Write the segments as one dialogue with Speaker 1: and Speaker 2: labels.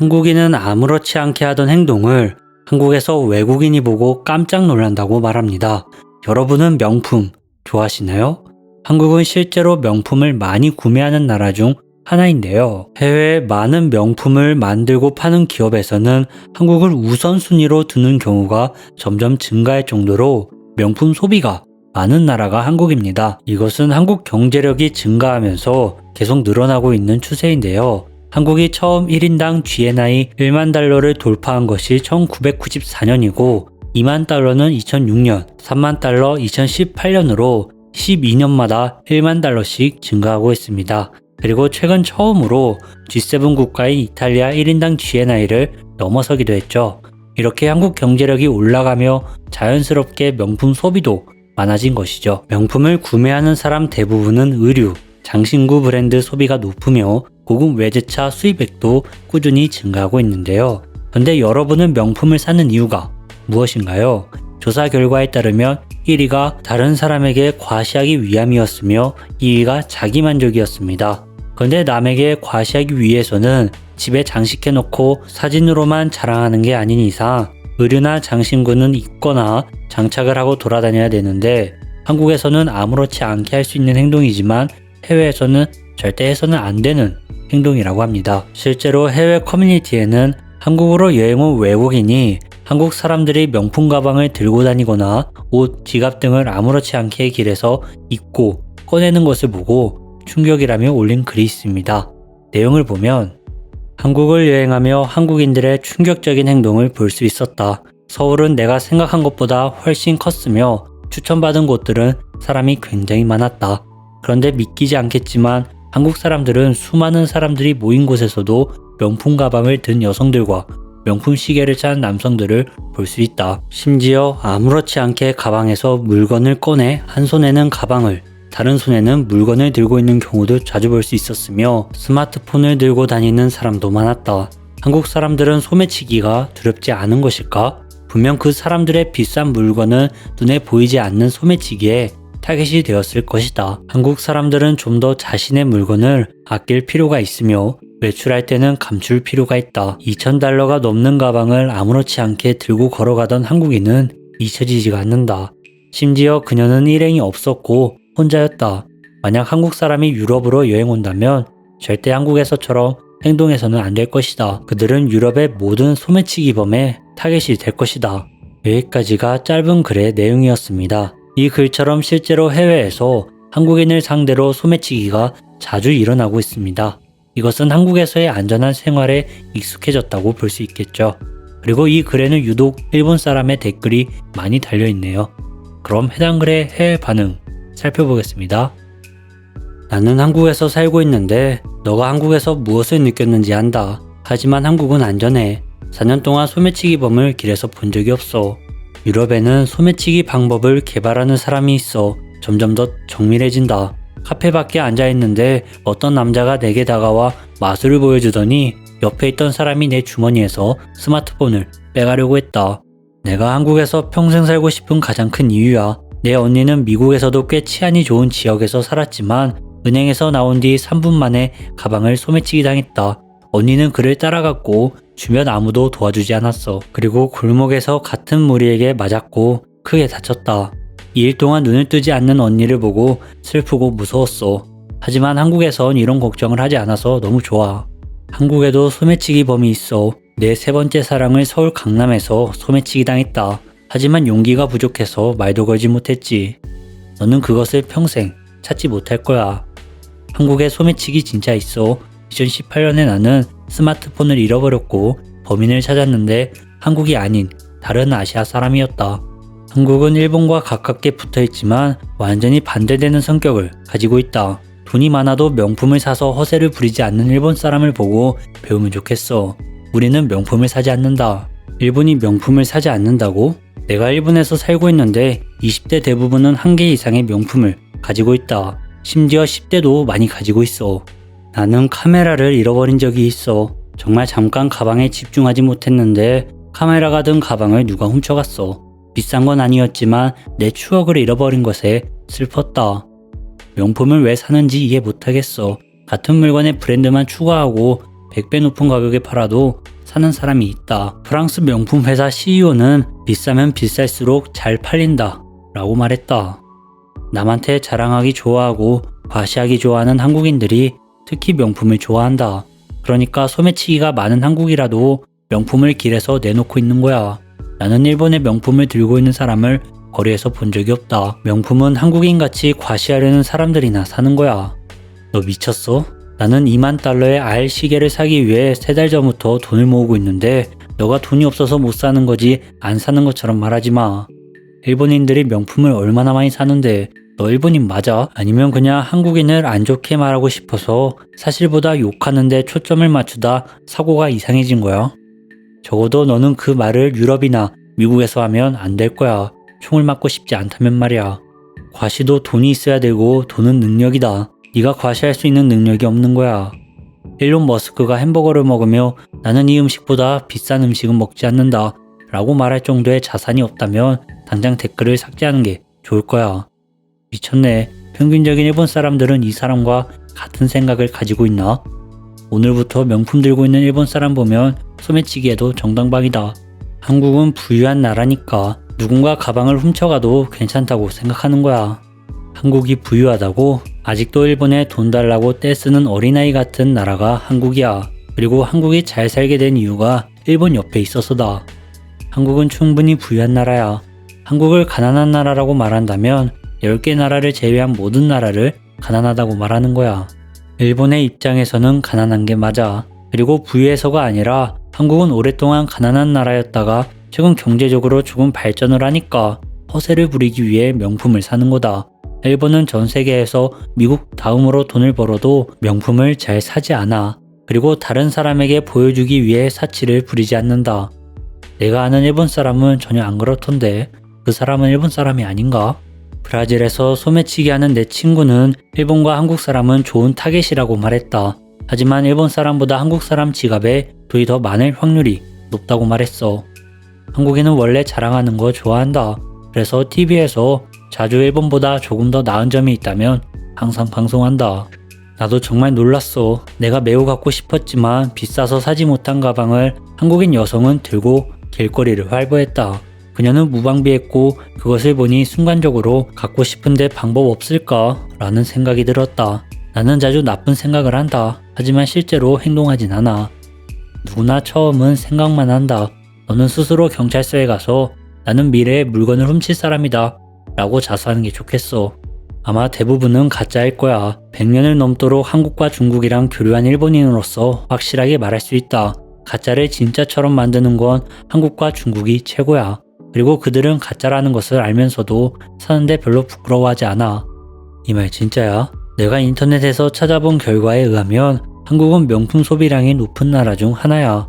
Speaker 1: 한국인은 아무렇지 않게 하던 행동을 한국에서 외국인이 보고 깜짝 놀란다고 말합니다. 여러분은 명품 좋아하시나요? 한국은 실제로 명품을 많이 구매하는 나라 중 하나인데요. 해외에 많은 명품을 만들고 파는 기업에서는 한국을 우선순위로 두는 경우가 점점 증가할 정도로 명품 소비가 많은 나라가 한국입니다. 이것은 한국 경제력이 증가하면서 계속 늘어나고 있는 추세인데요. 한국이 처음 1인당 GNI 1만 달러를 돌파한 것이 1994년이고 2만 달러는 2006년, 3만 달러 2018년으로 12년마다 1만 달러씩 증가하고 있습니다. 그리고 최근 처음으로 G7 국가인 이탈리아 1인당 GNI를 넘어서기도 했죠. 이렇게 한국 경제력이 올라가며 자연스럽게 명품 소비도 많아진 것이죠. 명품을 구매하는 사람 대부분은 의류, 장신구 브랜드 소비가 높으며 고급 외제차 수입액도 꾸준히 증가하고 있는데요. 근데 여러분은 명품을 사는 이유가 무엇인가요? 조사 결과에 따르면 1위가 다른 사람에게 과시하기 위함이었으며 2위가 자기만족이었습니다. 그런데 남에게 과시하기 위해서는 집에 장식해놓고 사진으로만 자랑하는 게 아닌 이상 의류나 장신구는 입거나 장착을 하고 돌아다녀야 되는데 한국에서는 아무렇지 않게 할 수 있는 행동이지만 해외에서는 절대 해서는 안 되는 행동이라고 합니다. 실제로 해외 커뮤니티에는 한국으로 여행 온 외국인이 한국 사람들이 명품 가방을 들고 다니거나 옷, 지갑 등을 아무렇지 않게 길에서 입고 꺼내는 것을 보고 충격이라며 올린 글이 있습니다. 내용을 보면 한국을 여행하며 한국인들의 충격적인 행동을 볼 수 있었다. 서울은 내가 생각한 것보다 훨씬 컸으며 추천받은 곳들은 사람이 굉장히 많았다. 그런데 믿기지 않겠지만 한국 사람들은 수많은 사람들이 모인 곳에서도 명품 가방을 든 여성들과 명품 시계를 찬 남성들을 볼 수 있다. 심지어 아무렇지 않게 가방에서 물건을 꺼내 한 손에는 가방을 다른 손에는 물건을 들고 있는 경우도 자주 볼 수 있었으며 스마트폰을 들고 다니는 사람도 많았다. 한국 사람들은 소매치기가 두렵지 않은 것일까? 분명 그 사람들의 비싼 물건은 눈에 보이지 않는 소매치기에 타겟이 되었을 것이다. 한국 사람들은 좀 더 자신의 물건을 아낄 필요가 있으며 외출할 때는 감출 필요가 있다. 2,000달러가 넘는 가방을 아무렇지 않게 들고 걸어가던 한국인은 잊혀지지가 않는다. 심지어 그녀는 일행이 없었고 혼자였다. 만약 한국 사람이 유럽으로 여행 온다면 절대 한국에서처럼 행동해서는 안 될 것이다. 그들은 유럽의 모든 소매치기 범의 타겟이 될 것이다. 여기까지가 짧은 글의 내용이었습니다. 이 글처럼 실제로 해외에서 한국인을 상대로 소매치기가 자주 일어나고 있습니다. 이것은 한국에서의 안전한 생활에 익숙해졌다고 볼 수 있겠죠. 그리고 이 글에는 유독 일본 사람의 댓글이 많이 달려 있네요. 그럼 해당 글의 해외 반응 살펴보겠습니다. 나는 한국에서 살고 있는데 너가 한국에서 무엇을 느꼈는지 안다. 하지만 한국은 안전해. 4년 동안 소매치기범을 길에서 본 적이 없어. 유럽에는 소매치기 방법을 개발하는 사람이 있어 점점 더 정밀해진다. 카페 밖에 앉아 있는데 어떤 남자가 내게 다가와 마술을 보여주더니 옆에 있던 사람이 내 주머니에서 스마트폰을 빼가려고 했다. 내가 한국에서 평생 살고 싶은 가장 큰 이유야. 내 언니는 미국에서도 꽤 치안이 좋은 지역에서 살았지만 은행에서 나온 뒤 3분 만에 가방을 소매치기 당했다. 언니는 그를 따라갔고 주변 아무도 도와주지 않았어. 그리고 골목에서 같은 무리에게 맞았고 크게 다쳤다. 2일 동안 눈을 뜨지 않는 언니를 보고 슬프고 무서웠어. 하지만 한국에선 이런 걱정을 하지 않아서 너무 좋아. 한국에도 소매치기 범이 있어. 내 세 번째 사랑을 서울 강남에서 소매치기 당했다. 하지만 용기가 부족해서 말도 걸지 못했지. 너는 그것을 평생 찾지 못할 거야. 한국에 소매치기 진짜 있어. 2018년에 나는 스마트폰을 잃어버렸고 범인을 찾았는데 한국이 아닌 다른 아시아 사람이었다. 한국은 일본과 가깝게 붙어 있지만 완전히 반대되는 성격을 가지고 있다. 돈이 많아도 명품을 사서 허세를 부리지 않는 일본 사람을 보고 배우면 좋겠어. 우리는 명품을 사지 않는다. 일본이 명품을 사지 않는다고? 내가 일본에서 살고 있는데 20대 대부분은 한 개 이상의 명품을 가지고 있다. 심지어 10대도 많이 가지고 있어. 나는 카메라를 잃어버린 적이 있어. 정말 잠깐 가방에 집중하지 못했는데 카메라가 든 가방을 누가 훔쳐갔어. 비싼 건 아니었지만 내 추억을 잃어버린 것에 슬펐다. 명품을 왜 사는지 이해 못하겠어. 같은 물건의 브랜드만 추가하고 100배 높은 가격에 팔아도 사는 사람이 있다. 프랑스 명품 회사 CEO는 비싸면 비쌀수록 잘 팔린다. 라고 말했다. 남한테 자랑하기 좋아하고 과시하기 좋아하는 한국인들이 특히 명품을 좋아한다. 그러니까 소매치기가 많은 한국이라도 명품을 길에서 내놓고 있는 거야. 나는 일본의 명품을 들고 있는 사람을 거리에서 본 적이 없다. 명품은 한국인같이 과시하려는 사람들이나 사는 거야. 너 미쳤어? 나는 2만 달러의 알 시계를 사기 위해 세 달 전부터 돈을 모으고 있는데 너가 돈이 없어서 못 사는 거지 안 사는 것처럼 말하지 마. 일본인들이 명품을 얼마나 많이 사는데 너 일본인 맞아? 아니면 그냥 한국인을 안 좋게 말하고 싶어서 사실보다 욕하는데 초점을 맞추다 사고가 이상해진 거야? 적어도 너는 그 말을 유럽이나 미국에서 하면 안 될 거야. 총을 맞고 싶지 않다면 말이야. 과시도 돈이 있어야 되고 돈은 능력이다. 네가 과시할 수 있는 능력이 없는 거야. 일론 머스크가 햄버거를 먹으며 나는 이 음식보다 비싼 음식은 먹지 않는다. 라고 말할 정도의 자산이 없다면 당장 댓글을 삭제하는 게 좋을 거야. 미쳤네. 평균적인 일본 사람들은 이 사람과 같은 생각을 가지고 있나? 오늘부터 명품 들고 있는 일본 사람 보면 소매치기에도 정당방이다. 한국은 부유한 나라니까 누군가 가방을 훔쳐가도 괜찮다고 생각하는 거야. 한국이 부유하다고 아직도 일본에 돈 달라고 떼쓰는 어린아이 같은 나라가 한국이야. 그리고 한국이 잘 살게 된 이유가 일본 옆에 있어서다. 한국은 충분히 부유한 나라야. 한국을 가난한 나라라고 말한다면 10개 나라를 제외한 모든 나라를 가난하다고 말하는 거야. 일본의 입장에서는 가난한 게 맞아. 그리고 부유해서가 아니라 한국은 오랫동안 가난한 나라였다가 최근 경제적으로 조금 발전을 하니까 허세를 부리기 위해 명품을 사는 거다. 일본은 전 세계에서 미국 다음으로 돈을 벌어도 명품을 잘 사지 않아. 그리고 다른 사람에게 보여주기 위해 사치를 부리지 않는다. 내가 아는 일본 사람은 전혀 안 그렇던데 그 사람은 일본 사람이 아닌가? 브라질에서 소매치기 하는 내 친구는 일본과 한국 사람은 좋은 타겟이라고 말했다. 하지만 일본 사람보다 한국 사람 지갑에 돈이 더 많을 확률이 높다고 말했어. 한국인은 원래 자랑하는 거 좋아한다. 그래서 TV에서 자주 일본보다 조금 더 나은 점이 있다면 항상 방송한다. 나도 정말 놀랐어. 내가 매우 갖고 싶었지만 비싸서 사지 못한 가방을 한국인 여성은 들고 길거리를 활보했다. 그녀는 무방비했고 그것을 보니 순간적으로 갖고 싶은데 방법 없을까? 라는 생각이 들었다. 나는 자주 나쁜 생각을 한다. 하지만 실제로 행동하진 않아. 누구나 처음은 생각만 한다. 너는 스스로 경찰서에 가서 나는 미래에 물건을 훔칠 사람이다. 라고 자수하는 게 좋겠어. 아마 대부분은 가짜일 거야. 100년을 넘도록 한국과 중국이랑 교류한 일본인으로서 확실하게 말할 수 있다. 가짜를 진짜처럼 만드는 건 한국과 중국이 최고야. 그리고 그들은 가짜라는 것을 알면서도 사는데 별로 부끄러워하지 않아. 이 말 진짜야? 내가 인터넷에서 찾아본 결과에 의하면 한국은 명품 소비량이 높은 나라 중 하나야.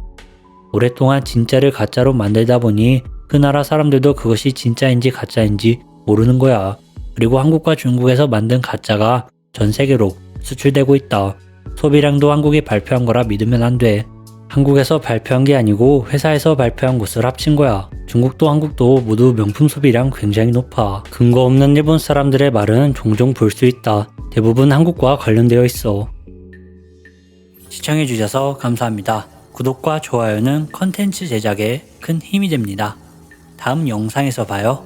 Speaker 1: 오랫동안 진짜를 가짜로 만들다 보니 그 나라 사람들도 그것이 진짜인지 가짜인지 모르는 거야. 그리고 한국과 중국에서 만든 가짜가 전 세계로 수출되고 있다. 소비량도 한국이 발표한 거라 믿으면 안 돼. 한국에서 발표한 게 아니고 회사에서 발표한 것을 합친 거야. 중국도 한국도 모두 명품 소비량 굉장히 높아. 근거 없는 일본 사람들의 말은 종종 볼 수 있다. 대부분 한국과 관련되어 있어. 시청해주셔서 감사합니다. 구독과 좋아요는 컨텐츠 제작에 큰 힘이 됩니다. 다음 영상에서 봐요.